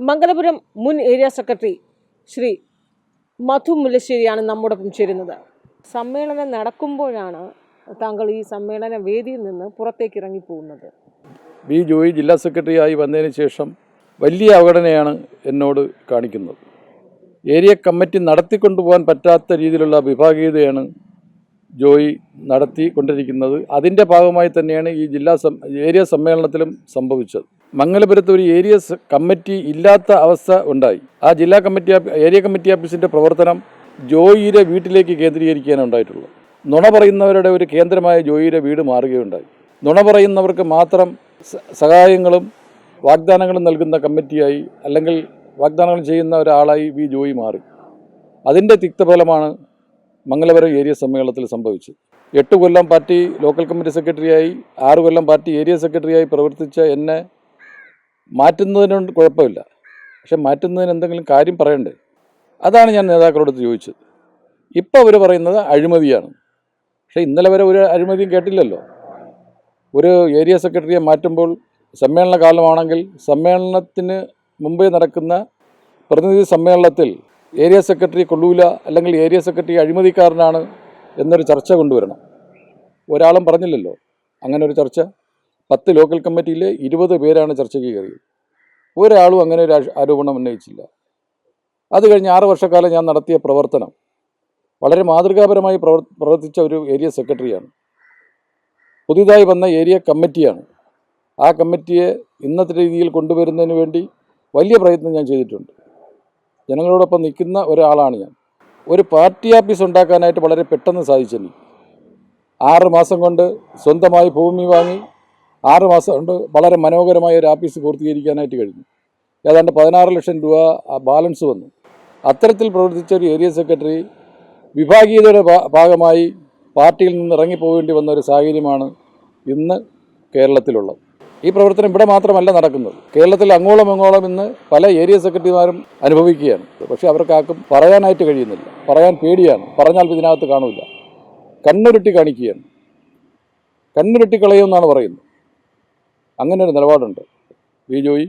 മംഗലപുരം മുൻ area secretary Shri Madhu മുല്ലശ്ശേരിയാണ് നമ്മോടൊപ്പം ചേരുന്നത്. സമ്മേളനം നടക്കുമ്പോഴാണ് താങ്കൾ ഈ സമ്മേളന വേദിയിൽ നിന്ന് പുറത്തേക്ക് ഇറങ്ങിപ്പോകുന്നത് ബി ജോയി ജില്ലാ സെക്രട്ടറിയായി വന്നതിന് ശേഷം വലിയ അവഗണനയാണ് എന്നോട് കാണിക്കുന്നത്. ഏരിയ കമ്മിറ്റി നടത്തിക്കൊണ്ടുപോകാൻ പറ്റാത്ത രീതിയിലുള്ള വിഭാഗീയതയാണ് ജോയി നടത്തിക്കൊണ്ടിരിക്കുന്നത്. അതിന്റെ ഭാഗമായി തന്നെയാണ് ഈ ജില്ലാ ഏരിയ സമ്മേളനത്തിലും സംഭവിച്ചത്. മംഗലപുരത്ത് ഒരു ഏരിയ കമ്മിറ്റി ഇല്ലാത്ത അവസ്ഥ ഉണ്ടായി. ആ ജില്ലാ കമ്മിറ്റി ഏരിയ കമ്മിറ്റി ഓഫീസിന്റെ പ്രവർത്തനം ജോയിയുടെ വീട്ടിലേക്ക് കേന്ദ്രീകരിക്കാനാണ് ഉണ്ടായിട്ടുള്ളത്. നുണ പറയുന്നവരുടെ ഒരു കേന്ദ്രമായ ജോയിയുടെ വീട് മാറുകയുണ്ടായി. നുണ പറയുന്നവർക്ക് മാത്രം സഹായങ്ങളും വാഗ്ദാനങ്ങളും നൽകുന്ന കമ്മിറ്റിയായി അല്ലെങ്കിൽ വാഗ്ദാനങ്ങൾ ചെയ്യുന്ന ഒരാളായി വി ജോയി മാറി. അതിന്റെ തിക്തഫലമാണ് മംഗലപുരം ഏരിയ സമ്മേളനത്തിൽ സംഭവിച്ചത്. എട്ട് കൊല്ലം പാർട്ടി ലോക്കൽ കമ്മിറ്റി സെക്രട്ടറിയായി ആറ് കൊല്ലം പാർട്ടി ഏരിയ സെക്രട്ടറിയായി പ്രവർത്തിച്ച എന്നെ മാറ്റുന്നതിനോട് കുഴപ്പമില്ല. പക്ഷെ മാറ്റുന്നതിന് എന്തെങ്കിലും കാര്യം പറയണ്ടേ? അതാണ് ഞാൻ നേതാക്കളോട് ചോദിച്ചത്. ഇപ്പോൾ അവർ പറയുന്നത് അഴിമതിയാണ്. പക്ഷേ ഇന്നലെ വരെ ഒരു അഴിമതിയും കേട്ടില്ലല്ലോ. ഒരു ഏരിയ സെക്രട്ടറിയെ മാറ്റുമ്പോൾ സമ്മേളന കാലമാണെങ്കിൽ സമ്മേളനത്തിന് മുമ്പേ നടക്കുന്ന പ്രതിനിധി സമ്മേളനത്തിൽ ഏരിയ സെക്രട്ടറി കൊള്ളൂല അല്ലെങ്കിൽ ഏരിയ സെക്രട്ടറി അഴിമതിക്കാരനാണ് എന്നൊരു ചർച്ച കൊണ്ടുവരണം. ഒരാളും പറഞ്ഞില്ലല്ലോ. അങ്ങനെ ഒരു ചർച്ച? പത്ത് ലോക്കൽ കമ്മിറ്റിയിലെ ഇരുപത് പേരാണ് ചർച്ചയ്ക്ക് കയറിയത്. ഒരാളും അങ്ങനെ ഒരു ആരോപണം ഉന്നയിച്ചില്ല. അത് കഴിഞ്ഞ് ആറ് വർഷക്കാലം ഞാൻ നടത്തിയ പ്രവർത്തനം വളരെ മാതൃകാപരമായി പ്രവർ പ്രവർത്തിച്ച ഒരു ഏരിയ സെക്രട്ടറിയാണ്. പുതിയതായി വന്ന ഏരിയ കമ്മിറ്റിയാണ്. ആ കമ്മിറ്റിയെ ഇന്നത്തെ രീതിയിൽ കൊണ്ടുവരുന്നതിന് വേണ്ടി വലിയ പ്രയത്നം ഞാൻ ചെയ്തിട്ടുണ്ട്. ജനങ്ങളോടൊപ്പം നിൽക്കുന്ന ഒരാളാണ് ഞാൻ. ഒരു പാർട്ടി ഓഫീസ് ഉണ്ടാക്കാനായിട്ട് വളരെ പെട്ടെന്ന് സാധിച്ചെനിക്ക് ആറ് മാസം കൊണ്ട് സ്വന്തമായി ഭൂമി വാങ്ങി ആറ് മാസം കൊണ്ട് വളരെ മനോഹരമായ ഒരു ആപ്പീസ് പൂർത്തീകരിക്കാനായിട്ട് കഴിഞ്ഞു. ഏതാണ്ട് പതിനാറ് ലക്ഷം രൂപ ബാലൻസ് വന്നു. അത്തരത്തിൽ പ്രവർത്തിച്ച ഒരു ഏരിയ സെക്രട്ടറി വിഭാഗീയതയുടെ ഭാഗമായി പാർട്ടിയിൽ നിന്ന് ഇറങ്ങിപ്പോകേണ്ടി വന്ന ഒരു സാഹചര്യമാണ് ഇന്ന് കേരളത്തിലുള്ളത്. ഈ പ്രവർത്തനം ഇവിടെ മാത്രമല്ല നടക്കുന്നത്. കേരളത്തിൽ അങ്ങോളം അങ്ങോളം ഇന്ന് പല ഏരിയ സെക്രട്ടറിമാരും അനുഭവിക്കുകയാണ്. പക്ഷേ അവർക്കാർക്കും പറയാനായിട്ട് കഴിയുന്നില്ല. പറയാൻ പേടിയാണ്. പറഞ്ഞാൽ ഇതിനകത്ത് കാണില്ല കണ്ണുരുട്ടി കാണിക്കുകയാണ്. കണ്ണുരുട്ടി കളയുമെന്നാണ് പറയുന്നത്. അങ്ങനെ ഒരു നിലപാടുണ്ട്. വി ജോയി.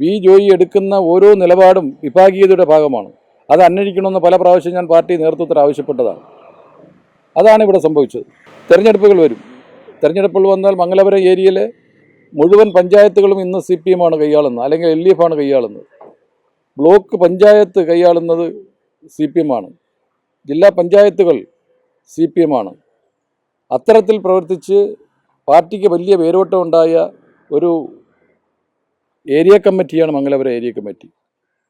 വി ജോയി എടുക്കുന്ന ഓരോ നിലപാടും വിഭാഗീയതയുടെ ഭാഗമാണ്. അത് അന്വേഷിക്കണമെന്ന് പല പ്രാവശ്യം ഞാൻ പാർട്ടി നേതൃത്വത്തിൽ ആവശ്യപ്പെട്ടതാണ്. അതാണ് ഇവിടെ സംഭവിച്ചത്. തെരഞ്ഞെടുപ്പുകൾ വരും. തെരഞ്ഞെടുപ്പുകൾ വന്നാൽ മംഗലപുരം ഏരിയയിലെ മുഴുവൻ പഞ്ചായത്തുകളും ഇന്ന് സി പി എമ്മാണ് കൈയാളുന്നത്. അല്ലെങ്കിൽ എൽ ഡി എഫ് ആണ് കൈയാളുന്നത്. ബ്ലോക്ക് പഞ്ചായത്ത് കൈയാളുന്നത് സി പി എമ്മാണ് ജില്ലാ പഞ്ചായത്തുകൾ സി പി എമ്മാണ് അത്തരത്തിൽ പ്രവർത്തിച്ച് പാർട്ടിക്ക് വലിയ വേരോട്ടം ഉണ്ടായ ഒരു ഏരിയ കമ്മിറ്റിയാണ് മംഗലപുരം ഏരിയ കമ്മിറ്റി.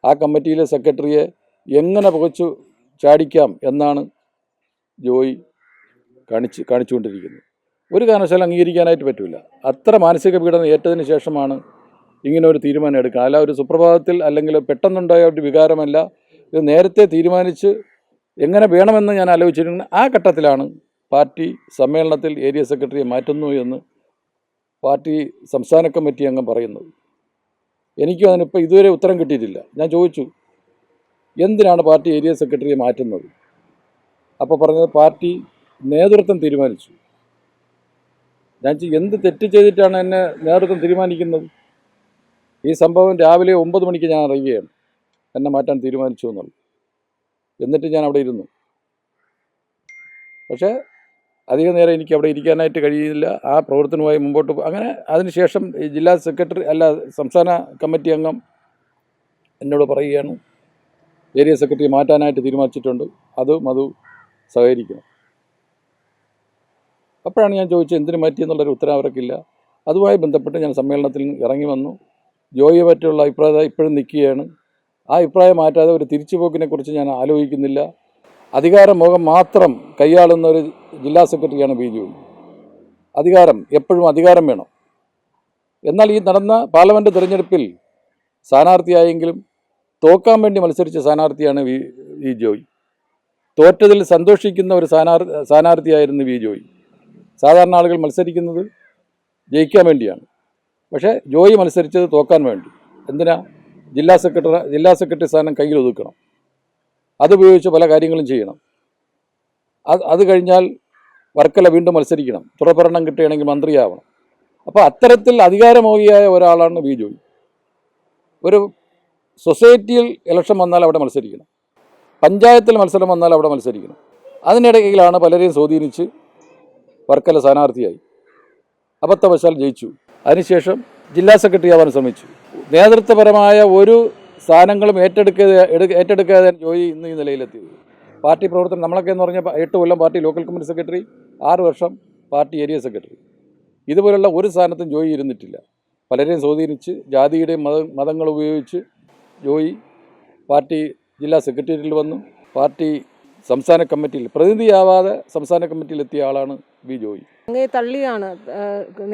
ആ കമ്മിറ്റിയിലെ സെക്രട്ടറിയെ എങ്ങനെ പുകച്ചു ചാടിക്കാം എന്നാണ് ജോയി കാണിച്ച് കാണിച്ചുകൊണ്ടിരിക്കുന്നത്. ഒരു കാരണവശാലും അംഗീകരിക്കാനായിട്ട് പറ്റില്ല അത്ര മാനസിക പീഡനം ഏറ്റതിന് ശേഷമാണ് ഇങ്ങനെ ഒരു തീരുമാനം എടുക്കുക അല്ല ഒരു സുപ്രഭാതത്തിൽ അല്ലെങ്കിൽ പെട്ടെന്നുണ്ടായ ഒരു വികാരമല്ല. ഇത് നേരത്തെ തീരുമാനിച്ച് എങ്ങനെ വേണമെന്ന് ഞാൻ ആലോചിച്ചിരുന്ന. ആ ഘട്ടത്തിലാണ് പാർട്ടി സമ്മേളനത്തിൽ ഏരിയ സെക്രട്ടറിയെ മാറ്റുന്നു എന്ന് പാർട്ടി സംസ്ഥാന കമ്മിറ്റി അംഗം പറയുന്നത് എനിക്കും അതിനിപ്പോൾ ഇതുവരെ ഉത്തരം കിട്ടിയിട്ടില്ല. ഞാൻ ചോദിച്ചു എന്തിനാണ് പാർട്ടി ഏരിയ സെക്രട്ടറിയെ മാറ്റുന്നത്? അപ്പോൾ പറഞ്ഞത് പാർട്ടി നേതൃത്വം തീരുമാനിച്ചു. ഞാൻ എന്ത് തെറ്റ് ചെയ്തിട്ടാണ് എന്നെ നേതൃത്വം തീരുമാനിക്കുന്നത്? ഈ സംഭവം രാവിലെ ഒമ്പത് മണിക്ക് ഞാൻ അറിയുകയാണ്. എന്നെ മാറ്റാൻ തീരുമാനിച്ചു എന്നുള്ളത്. എന്നിട്ട് ഞാൻ അവിടെ ഇരുന്നു. പക്ഷേ അധിക നേരം എനിക്ക് അവിടെ ഇരിക്കാനായിട്ട് കഴിയുന്നില്ല ആ പ്രവർത്തനവുമായി മുമ്പോട്ട് അങ്ങനെ അതിനുശേഷം ജില്ലാ സെക്രട്ടറി അല്ല സംസ്ഥാന കമ്മിറ്റി അംഗം എന്നോട് പറയുകയാണ്. ഏരിയ സെക്രട്ടറി മാറ്റാനായിട്ട് തീരുമാനിച്ചിട്ടുണ്ട്. അത് മധു സഹകരിക്കണം. അപ്പോഴാണ് ഞാൻ ചോദിച്ചത് എന്തിനു മാറ്റി എന്നുള്ളൊരു ഉത്തരം അവർക്കില്ല. അതുമായി ബന്ധപ്പെട്ട് ഞാൻ സമ്മേളനത്തിൽ ഇറങ്ങി വന്നു. ജോയിയെ പറ്റിയുള്ള അഭിപ്രായം ഇപ്പോഴും നിൽക്കുകയാണ്. ആ അഭിപ്രായം മാറ്റാതെ ഒരു തിരിച്ചുപോക്കിനെക്കുറിച്ച് ഞാൻ ആലോചിക്കുന്നില്ല. അധികാരമോഹം മാത്രം കൈയാളുന്ന ഒരു ജില്ലാ സെക്രട്ടറിയാണ് ബി ജോയി അധികാരം എപ്പോഴും അധികാരം വേണം. എന്നാൽ ഈ നടന്ന പാർലമെന്റ് തിരഞ്ഞെടുപ്പിൽ സ്ഥാനാർത്ഥിയായെങ്കിലും തോക്കാൻ വേണ്ടി മത്സരിച്ച സ്ഥാനാർത്ഥിയാണ് വി വി ജോയ് തോറ്റതിൽ സന്തോഷിക്കുന്ന ഒരു സ്ഥാനാർ സ്ഥാനാർത്ഥിയായിരുന്നു വി ജോയ് സാധാരണ ആളുകൾ മത്സരിക്കുന്നത് ജയിക്കാൻ വേണ്ടിയാണ്. പക്ഷേ ജോയി മത്സരിച്ചത് തോക്കാൻ വേണ്ടി. എന്തിനാ? ജില്ലാ സെക്രട്ടറി ജില്ലാ സെക്രട്ടറി സ്ഥാനം കയ്യിൽ ഒതുക്കണം അതുപയോഗിച്ച് പല കാര്യങ്ങളും ചെയ്യണം. അത് അത് കഴിഞ്ഞാൽ വർക്കല വീണ്ടും മത്സരിക്കണം. തുടർഭരണം കിട്ടുകയാണെങ്കിൽ മന്ത്രിയാവണം. അപ്പോൾ അത്തരത്തിൽ അധികാരമോഹിയായ ഒരാളാണ് ബി ജോയി. ഒരു സൊസൈറ്റിയിൽ ഇലക്ഷൻ വന്നാൽ അവിടെ മത്സരിക്കണം. പഞ്ചായത്തിൽ മത്സരം വന്നാൽ അവിടെ മത്സരിക്കണം. അതിനിടയിലാണ് പലരെയും സ്വാധീനിച്ച് വർക്കല സ്ഥാനാർത്ഥിയായി. അബദ്ധവശാൽ ജയിച്ചു. അതിനുശേഷം ജില്ലാ സെക്രട്ടറി ആവാൻ ശ്രമിച്ചു. നേതൃത്വപരമായ ഒരു സ്ഥാനങ്ങളും ഏറ്റെടുക്കാതെ ഏറ്റെടുക്കാതെ ജോയി ഇന്ന് ഈ നിലയിലെത്തിയത്. പാർട്ടി പ്രവർത്തനം നമ്മളൊക്കെ എന്ന് പറഞ്ഞാൽ എട്ട് കൊല്ലം പാർട്ടി ലോക്കൽ കമ്മിറ്റി സെക്രട്ടറി ആറ് വർഷം പാർട്ടി ഏരിയ സെക്രട്ടറി. ഇതുപോലുള്ള ഒരു സ്ഥാനത്തും ജോയി ഇരുന്നിട്ടില്ല. പലരെയും സ്വാധീനിച്ച് ജാതിയുടെയും മത മതങ്ങൾ ഉപയോഗിച്ച് ജോയി പാർട്ടി ജില്ലാ സെക്രട്ടേറിയറ്റിൽ വന്നു. പാർട്ടി സംസ്ഥാന കമ്മിറ്റിയിൽ പ്രതിനിധിയാവാതെ സംസ്ഥാന കമ്മിറ്റിയിൽ എത്തിയ ആളാണ് ബി ജോയി. അങ്ങേ തള്ളിയാണ്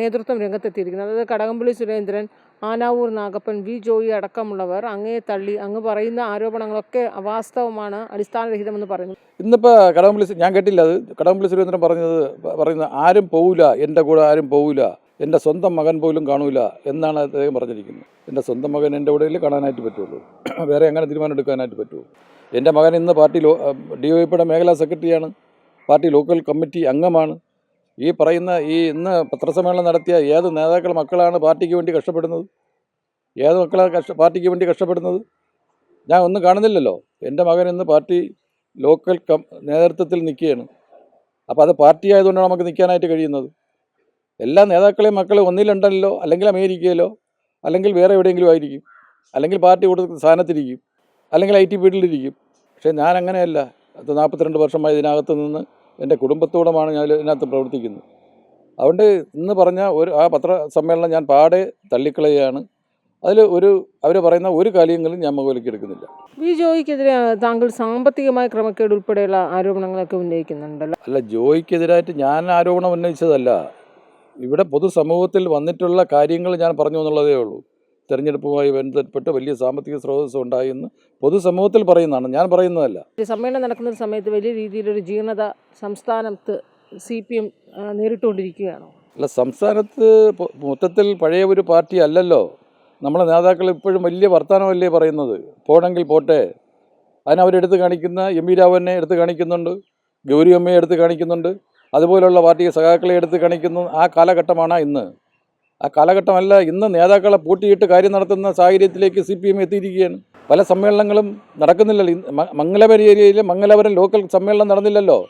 നേതൃത്വം രംഗത്തെത്തിയിരിക്കുന്നത്. അതായത് കടകംപള്ളി സുരേന്ദ്രൻ ആനാവൂർ നാഗപ്പൻ വി. ജോയി അടക്കമുള്ളവർ അങ്ങേ തള്ളി അങ്ങ് പറയുന്ന ആരോപണങ്ങളൊക്കെ അവാസ്തവമാണ് അടിസ്ഥാനരഹിതമെന്ന് പറയുന്നു. ഇന്നിപ്പോൾ കടകംപള്ളി ഞാൻ കേട്ടില്ല അത്. കടകംപള്ളി സുരേന്ദ്രൻ പറഞ്ഞത് പറയുന്നത് ആരും പോവില്ല എന്റെ കൂടെ ആരും പോവില്ല എന്റെ സ്വന്തം മകൻ പോലും കാണൂല എന്നാണ് അദ്ദേഹം പറഞ്ഞിരിക്കുന്നത്. എന്റെ സ്വന്തം മകൻ എന്റെ കൂടെ കാണാനായിട്ട് പറ്റുള്ളൂ. വേറെ എങ്ങനെ തീരുമാനം എടുക്കാനായിട്ട് പറ്റുള്ളൂ? എന്റെ മകൻ ഇന്ന് പാർട്ടി ലോ ഡി ഒ പിയുടെ മേഖലാ സെക്രട്ടറിയാണ് പാർട്ടി ലോക്കൽ കമ്മിറ്റി അംഗമാണ്. ഈ പറയുന്ന ഈ ഇന്ന് പത്രസമ്മേളനം നടത്തിയ ഏത് നേതാക്കൾ മക്കളാണ് പാർട്ടിക്ക് വേണ്ടി കഷ്ടപ്പെടുന്നത്? ഏത് മക്കളാണ് കഷ്ട പാർട്ടിക്ക് വേണ്ടി കഷ്ടപ്പെടുന്നത്? ഞാൻ ഒന്നും കാണുന്നില്ലല്ലോ. എന്റെ മകൻ ഇന്ന് പാർട്ടി ലോക്കൽ കം നേതൃത്വത്തിൽ നിൽക്കുകയാണ്. അപ്പോൾ അത് പാർട്ടി ആയതുകൊണ്ടാണ് നമുക്ക് നിൽക്കാനായിട്ട് കഴിയുന്നത്. എല്ലാ നേതാക്കളെയും മക്കൾ ഒന്നിലുണ്ടല്ലോ അല്ലെങ്കിൽ അമേരിക്കയിലോ അല്ലെങ്കിൽ വേറെ എവിടെയെങ്കിലും ആയിരിക്കും. അല്ലെങ്കിൽ പാർട്ടി കൊടുക്കുന്ന സ്ഥാനത്തിരിക്കും. അല്ലെങ്കിൽ ഐ ടി ഫീൽഡിലിരിക്കും പക്ഷേ ഞാൻ അങ്ങനെയല്ല. അത് നാൽപ്പത്തിരണ്ട് വർഷമായി ഇതിനകത്ത് നിന്ന് എന്റെ കുടുംബത്തോടുമാണ് ഞാൻ ഇതിനകത്ത് പ്രവർത്തിക്കുന്നത്. അതുകൊണ്ട് ഇന്ന് പറഞ്ഞ ഒരു ആ പത്രസമ്മേളനം ഞാൻ പാടെ തള്ളിക്കളയാണ് അതിൽ ഒരു അവർ പറയുന്ന ഒരു കാര്യങ്ങളും ഞാൻ മുകളിലേക്ക് എടുക്കുന്നില്ല. വി ജോയിക്കെതിരെ താങ്കൾ സാമ്പത്തികമായ ക്രമക്കേട് ഉൾപ്പെടെയുള്ള ആരോപണങ്ങളൊക്കെ ഉന്നയിക്കുന്നുണ്ടല്ലോ. അല്ല ജോയിക്കെതിരായിട്ട് ഞാൻ ആരോപണം ഉന്നയിച്ചതല്ല. ഇവിടെ പൊതുസമൂഹത്തിൽ വന്നിട്ടുള്ള കാര്യങ്ങൾ ഞാൻ പറഞ്ഞു എന്നുള്ളതേ ഉള്ളൂ. തെരഞ്ഞെടുപ്പുമായി ബന്ധപ്പെട്ട് വലിയ സാമ്പത്തിക സ്രോതസ് ഉണ്ടായി എന്ന് പൊതുസമൂഹത്തിൽ പറയുന്നതാണ്. ഞാൻ പറയുന്നതല്ല. സമ്മേളനം നടക്കുന്ന സമയത്ത് വലിയ രീതിയിലൊരു ജീർണത സംസ്ഥാനത്ത് സി പി എം നേരിട്ടുകൊണ്ടിരിക്കുകയാണോ? അല്ല സംസ്ഥാനത്ത് മൊത്തത്തിൽ പഴയ ഒരു പാർട്ടി അല്ലല്ലോ. നമ്മളെ നേതാക്കൾ ഇപ്പോഴും വലിയ വർത്തമാനമല്ലേ പറയുന്നത്. പോണെങ്കിൽ പോട്ടെ. അതിനവരെടുത്ത് കാണിക്കുന്ന എം വി രാഘവനെ എടുത്ത് കാണിക്കുന്നുണ്ട്. ഗൗരി അമ്മയെ എടുത്ത് കാണിക്കുന്നുണ്ട്. അതുപോലുള്ള പാർട്ടി സഖാക്കളെ എടുത്ത് കാണിക്കുന്നു. ആ കാലഘട്ടമാണ് ഇന്ന്. ആ കാലഘട്ടമല്ല ഇന്ന് നേതാക്കളെ പൂട്ടിയിട്ട് കാര്യം നടത്തുന്ന സാഹചര്യത്തിലേക്ക് സി പി എം എത്തിയിരിക്കുകയാണ്. പല സമ്മേളനങ്ങളും നടക്കുന്നില്ലല്ലോ. മംഗലപുരം ഏരിയയിൽ മംഗലപുരം ലോക്കൽ സമ്മേളനം നടന്നില്ലല്ലോ.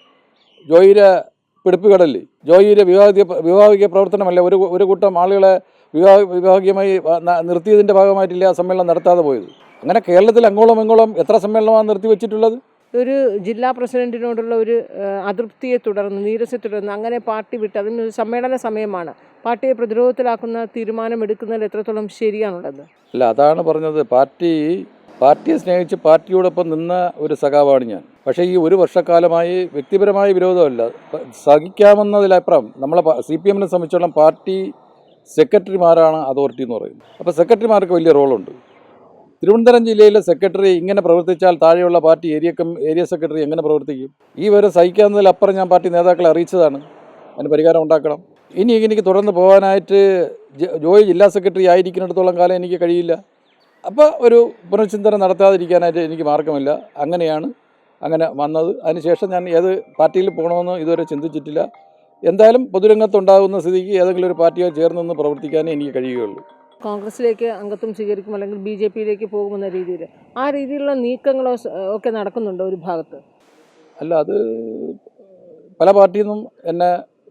ജോയിരെ പിടിപ്പുകടലിൽ. ജോയിയുടെ വിവാഹിക വിവാഹിക പ്രവർത്തനമല്ല. ഒരു ഒരു കൂട്ടം ആളുകളെ വിവാഹ വിഭാഗീയമായി വ- നിർത്തിയതിന്റെ ഭാഗമായിട്ടില്ല ആ സമ്മേളനം നടത്താതെ പോയത്. അങ്ങനെ കേരളത്തിൽ അങ്ങോളം ഇങ്ങോളം എത്ര സമ്മേളനമാണ് നിർത്തി വെച്ചിട്ടുള്ളത്? ഒരു ജില്ലാ പ്രസിഡന്റിനോടുള്ള ഒരു അതൃപ്തിയെ തുടർന്ന് നീരസെ തുടർന്ന് അങ്ങനെ പാർട്ടി വിട്ട് അതിന് ഒരു സമ്മേളന സമയമാണ്. പാർട്ടിയെ പ്രതിരോധത്തിലാക്കുന്ന തീരുമാനം എടുക്കുന്നതിൽ എത്രത്തോളം ശരിയാണുള്ളത്? അല്ല അതാണ് പറഞ്ഞത്. പാർട്ടി പാർട്ടിയെ സ്നേഹിച്ച് പാർട്ടിയോടൊപ്പം നിന്ന ഒരു സഖാവാണ് ഞാൻ. പക്ഷേ ഈ ഒരു വർഷക്കാലമായി വ്യക്തിപരമായ വിരോധമല്ല. സഹിക്കാമെന്നതിലപ്പുറം നമ്മളെ സി പി എമ്മിനെ സംബന്ധിച്ചോളം പാർട്ടി സെക്രട്ടറിമാരാണ് അതോറിറ്റി എന്ന് പറയുന്നത്. അപ്പോൾ സെക്രട്ടറിമാർക്ക് വലിയ റോളുണ്ട്. തിരുവനന്തപുരം ജില്ലയിലെ സെക്രട്ടറി ഇങ്ങനെ പ്രവർത്തിച്ചാൽ താഴെയുള്ള പാർട്ടി ഏരിയ ഏരിയ സെക്രട്ടറി എങ്ങനെ പ്രവർത്തിക്കും? ഈ വരെ സഹിക്കാവുന്നതിലപ്പുറം ഞാൻ പാർട്ടി നേതാക്കളെ അറിയിച്ചതാണ്. അതിന് പരിഹാരം ഉണ്ടാക്കണം. ഇനി എനിക്ക് തുടർന്ന് പോകാനായിട്ട് ജോയി ജില്ലാ സെക്രട്ടറി ആയിരിക്കുന്നിടത്തോളം കാലം എനിക്ക് കഴിയില്ല. അപ്പോൾ ഒരു പുനഃചിന്തനം നടത്താതിരിക്കാനായിട്ട് എനിക്ക് മാർഗമില്ല. അങ്ങനെയാണ്. അങ്ങനെ വന്നത്. അതിനുശേഷം ഞാൻ ഏത് പാർട്ടിയിൽ പോകണമെന്ന് ഇതുവരെ ചിന്തിച്ചിട്ടില്ല. എന്തായാലും പൊതുരംഗത്തുണ്ടാകുന്ന സ്ഥിതിക്ക് ഏതെങ്കിലും ഒരു പാർട്ടിയോ ചേർന്ന് നിന്ന് പ്രവർത്തിക്കാനേ എനിക്ക് കഴിയുകയുള്ളൂ. കോൺഗ്രസിലേക്ക് അംഗത്വം സ്വീകരിക്കും അല്ലെങ്കിൽ ബി ജെ പിയിലേക്ക് പോകുമെന്ന രീതിയിൽ. ആ രീതിയിലുള്ള നീക്കങ്ങളോ ഒക്കെ നടക്കുന്നുണ്ടോ ഒരു ഭാഗത്ത്? അല്ല അത് പല പാർട്ടിയിൽ നിന്നും എന്നെ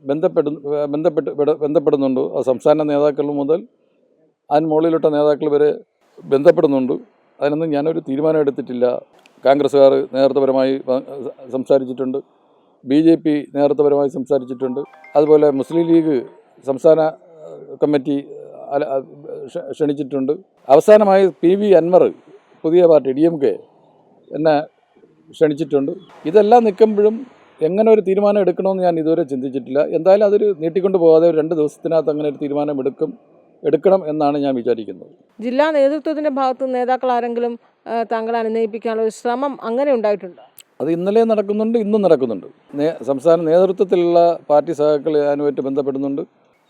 ബന്ധപ്പെടുന്നു ബന്ധപ്പെട്ട് ബന്ധപ്പെടുന്നുണ്ട്. സംസ്ഥാന നേതാക്കൾ മുതൽ അതിന് മുകളിലോട്ട നേതാക്കൾ വരെ ബന്ധപ്പെടുന്നുണ്ട്. അതിനൊന്നും ഞാനൊരു തീരുമാനം എടുത്തിട്ടില്ല. കോൺഗ്രസ്സുകാർ നേതൃത്വപരമായി സംസാരിച്ചിട്ടുണ്ട്. ബി ജെ പി നേതൃത്വപരമായി സംസാരിച്ചിട്ടുണ്ട്. അതുപോലെ മുസ്ലിം ലീഗ് സംസ്ഥാന കമ്മിറ്റി ക്ഷണിച്ചിട്ടുണ്ട്. അവസാനമായി പി വി അൻവർ പുതിയ പാർട്ടി ഡി എം കെ എന്നെ ക്ഷണിച്ചിട്ടുണ്ട്. ഇതെല്ലാം നിൽക്കുമ്പോഴും എങ്ങനെ ഒരു തീരുമാനം എടുക്കണമെന്ന് ഞാൻ ഇതുവരെ ചിന്തിച്ചിട്ടില്ല. എന്തായാലും അതൊരു നീട്ടിക്കൊണ്ട് പോകാതെ രണ്ട് ദിവസത്തിനകത്ത് അങ്ങനെ ഒരു തീരുമാനം എടുക്കും. എടുക്കണം എന്നാണ് ഞാൻ വിചാരിക്കുന്നത്. ജില്ലാ നേതൃത്വത്തിന്റെ ഭാഗത്ത് നേതാക്കൾ ആരെങ്കിലും താങ്കളെ അനുനയിപ്പിക്കാനുള്ള ഒരു ശ്രമം അങ്ങനെ ഉണ്ടായിട്ടുണ്ട്? അത് ഇന്നലെ നടക്കുന്നുണ്ട് ഇന്നും നടക്കുന്നുണ്ട്. സംസ്ഥാന നേതൃത്വത്തിലുള്ള പാർട്ടി സഹാക്കൾ അതിനുമായിട്ട് ബന്ധപ്പെടുന്നുണ്ട്.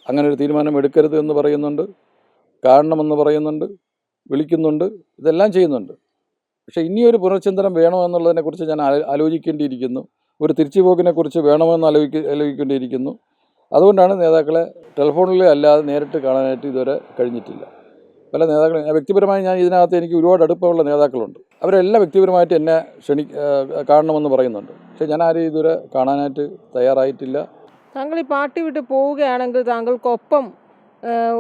അങ്ങനെ ഒരു തീരുമാനം എടുക്കരുത് എന്ന് പറയുന്നുണ്ട്. കാണണമെന്ന് പറയുന്നുണ്ട്. വിളിക്കുന്നുണ്ട്. ഇതെല്ലാം ചെയ്യുന്നുണ്ട്. പക്ഷേ ഇനിയൊരു പുനർചിന്തനം വേണോ എന്നുള്ളതിനെക്കുറിച്ച് ഞാൻ ആലോ- ആലോചിക്കേണ്ടിയിരിക്കുന്നു. ഒരു തിരിച്ചുപോക്കിനെക്കുറിച്ച് വേണമെന്ന് ആലോചിക്ക ആലോചിക്കേണ്ടിയിരിക്കുന്നു. അതുകൊണ്ടാണ് നേതാക്കളെ ടെലിഫോണിൽ അല്ലാതെ നേരിട്ട് കാണാനായിട്ട് ഇതുവരെ കഴിഞ്ഞിട്ടില്ല. പല നേതാക്കളും വ്യക്തിപരമായി ഞാൻ ഇതിനകത്ത് എനിക്ക് ഒരുപാട് അടുപ്പമുള്ള നേതാക്കളുണ്ട്. അവരെല്ലാം വ്യക്തിപരമായിട്ട് എന്നെ ക്ഷണി കാണണമെന്ന് പറയുന്നുണ്ട്. പക്ഷേ ഞാൻ ആരെയും ഇതുവരെ കാണാനായിട്ട് തയ്യാറായിട്ടില്ല. താങ്കൾ ഈ പാർട്ടി വിട്ട് പോവുകയാണെങ്കിൽ താങ്കൾക്കൊപ്പം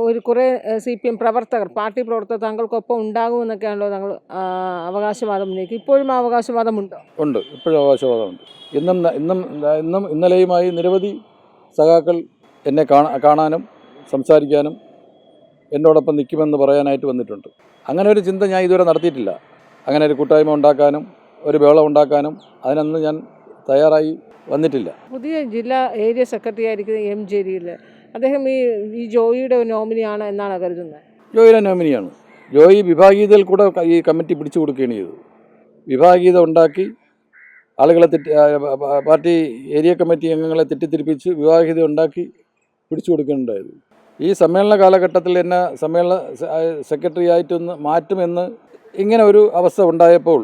ഒരു കുറേ സി പി എം പ്രവർത്തകർ പാർട്ടി പ്രവർത്തകർ താങ്കൾക്കൊപ്പം ഉണ്ടാകുമെന്നൊക്കെയാണല്ലോ താങ്കൾ അവകാശവാദം ഉന്നയിക്കും ഇപ്പോഴും അവകാശവാദമുണ്ടോ? ഉണ്ട്. ഇപ്പോഴും അവകാശവാദമുണ്ട്. ഇന്നും ഇന്നും ഇന്നും ഇന്നലെയുമായി നിരവധി സഖാക്കൾ എന്നെ കാണാ കാണാനും സംസാരിക്കാനും എന്നോടൊപ്പം നിൽക്കുമെന്ന് പറയാനായിട്ട് വന്നിട്ടുണ്ട്. അങ്ങനെ ഒരു ചിന്ത ഞാൻ ഇതുവരെ നടത്തിയിട്ടില്ല. അങ്ങനെ ഒരു കൂട്ടായ്മ ഉണ്ടാക്കാനും ഒരു ബഹളം ഉണ്ടാക്കാനും അതിനൊന്നും ഞാൻ തയ്യാറായി വന്നിട്ടില്ല. പുതിയ ജില്ലാ ഏരിയ സെക്രട്ടറി ആയിരിക്കുന്ന എം ജലീൽ അദ്ദേഹം ഈ ഈ ജോയിയുടെ നോമിനിയാണ് എന്നാണ് കരുതുന്നത്? ജോയിയുടെ നോമിനിയാണ്. ജോയി വിഭാഗീയതയിൽ കൂടെ ഈ കമ്മിറ്റി പിടിച്ചു കൊടുക്കുകയാണ് ചെയ്തത്. വിഭാഗീയത ഉണ്ടാക്കി ആളുകളെ തെറ്റി പാർട്ടി ഏരിയ കമ്മിറ്റി അംഗങ്ങളെ തെറ്റിദ്ധരിപ്പിച്ച് വിവാഹിത ഉണ്ടാക്കി പിടിച്ചു കൊടുക്കുകയുണ്ടായത് ഈ സമ്മേളന കാലഘട്ടത്തിൽ എന്നെ സമ്മേളന സെക്രട്ടറി ആയിട്ടൊന്ന് മാറ്റുമെന്ന് ഇങ്ങനെ ഒരു അവസ്ഥ ഉണ്ടായപ്പോൾ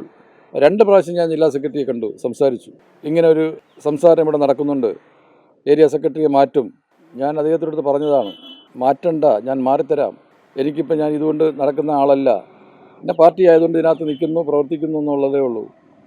രണ്ട് പ്രാവശ്യം ഞാൻ ജില്ലാ സെക്രട്ടറിയെ കണ്ടു സംസാരിച്ചു. ഇങ്ങനെ ഒരു സംസാരം ഇവിടെ നടക്കുന്നുണ്ട്. ഏരിയ സെക്രട്ടറിയെ മാറ്റും. ഞാൻ അദ്ദേഹത്തിനടുത്ത് പറഞ്ഞതാണ് മാറ്റണ്ട ഞാൻ മാറിത്തരാം. എനിക്കിപ്പോൾ ഞാൻ ഇതുകൊണ്ട് നടക്കുന്ന ആളല്ല. എന്റെ പാർട്ടി ആയതുകൊണ്ട് ഇതിനകത്ത് നിൽക്കുന്നു പ്രവർത്തിക്കുന്നു എന്നുള്ളതേ ഉള്ളൂ.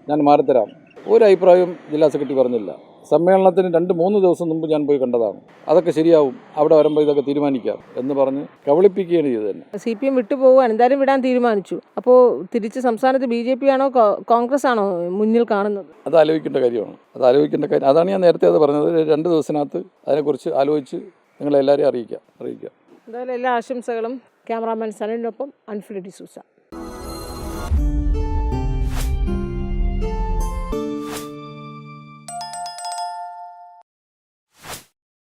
ഞാൻ മാറിത്തരാം. ഒരു അഭിപ്രായവും ജില്ലാ സെക്രട്ടറി പറഞ്ഞില്ല. സമ്മേളനത്തിന് രണ്ട് മൂന്ന് ദിവസം മുമ്പ് ഞാൻ പോയി കണ്ടതാണ്. അതൊക്കെ ശരിയാവും. അവിടെ വരുമ്പോൾ ഇതൊക്കെ തീരുമാനിക്കാം എന്ന് പറഞ്ഞ് കബളിപ്പിക്കുകയാണ് ചെയ്തത് തന്നെ സി പി എം വിട്ടുപോകാൻ എന്തായാലും വിടാൻ തീരുമാനിച്ചു. അപ്പോൾ തിരിച്ച് സംസ്ഥാനത്ത് ബി ജെ പി ആണോ കോൺഗ്രസ് ആണോ മുന്നിൽ കാണുന്നത്? അത് ആലോചിക്കേണ്ട കാര്യമാണ്. അത് ആലോചിക്കേണ്ട കാര്യം അതാണ് ഞാൻ നേരത്തെ അത് പറഞ്ഞത്. രണ്ട് ദിവസത്തിനകത്ത് അതിനെക്കുറിച്ച് ആലോചിച്ച് നിങ്ങളെല്ലാവരെയും അറിയിക്കാം അറിയിക്കാം. എന്തായാലും എല്ലാ ആശംസകളും ക്യാമറാമാൻ സനലിനൊപ്പം അൻഫിലിറ്റി സൂസ.